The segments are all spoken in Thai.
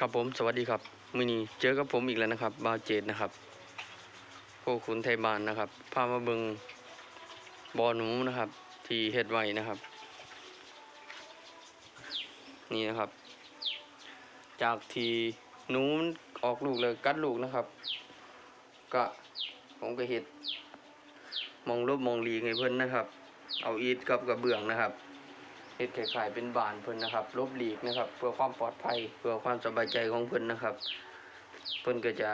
ครับผมสวัสดีครับมือนี้เจอกับผมอีกแล้วนะครับบาเจดนะครับโคขุนไทยบานนะครับพามาเบิงบอหนูนะครับ ที่เฮ็ดไว้นะครับ นี่นะครับ จากที่หนูมันออกลูกเลยกัดลูกนะครับ ก็ผมก็เฮ็ดมองรูปมองลีกให้เพิ่อนนะครับ เอาอีทกับกระเบื้องนะครับ เฮ็ดคล้ายๆเป็นบานเพิ่นนะครับลบหลีกนะครับ เพื่อความปลอดภัยเพื่อความสบายใจของเพิ่นนะครับ เพิ่นก็จะ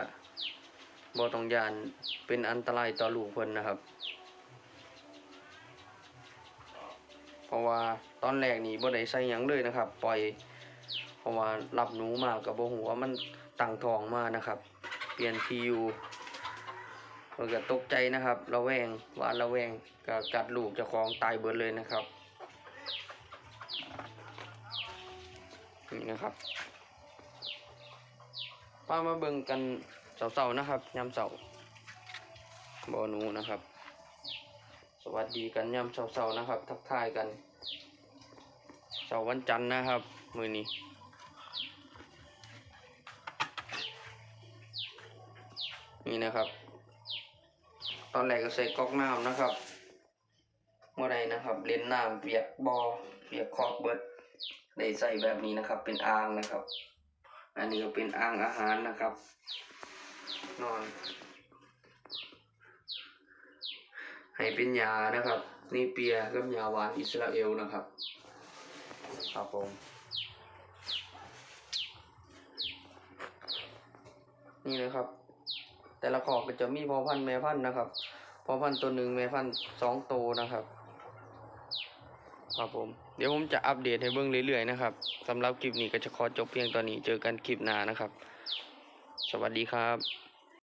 บ่ต้องยานเป็นอันตรายต่อลูกเพิ่นนะครับ เพราะว่าตอนแรกนี่บ่ได้ใส่หยังเลยนะครับ ปล่อย เพราะว่ารับหนูมาก็บ่ฮู้ว่ามันตั้งท้องมานะครับ เปลี่ยนที่อยู่เพิ่นก็ตกใจนะครับระแวงว่าระแวงก็กัดลูกเจ้าของตายเบิดเลยนะครับ นะครับป้ามาเบิ่งกันเสาๆนะครับยามเสาบอนูนะครับ สวัสดีกันยามเสาๆนะครับ ทักทายกันเสาวันจันทร์นะครับ มือนี้นี่นะครับ ตอนแรกก็ใส่ก๊อกน้ำนะครับ เมื่อใดนะครับ เล่นน้ำเปียกบอเปียกคอกเบิด ได้ใส่แบบนี้นะครับ เป็นอ่างนะครับ อันนี้ก็เป็นอ่างอาหารนะครับ นอน ให้เป็นยานะครับ นี่เปียกับยาหวานอิสราเอลนะครับ ครับผมนี่นะครับ แต่ละขอบก็จะมีพอพันแม่พันนะครับพอพันตัวหนึ่งแม่พันสองตัวนะครับ ครับผม เดี๋ยวผมจะอัปเดตให้เบิ่งเรื่อยๆนะครับสำหรับคลิปนี้ก็จะขอจบเพียงตอนนี้เจอกันคลิปหน้านะครับ สวัสดีครับ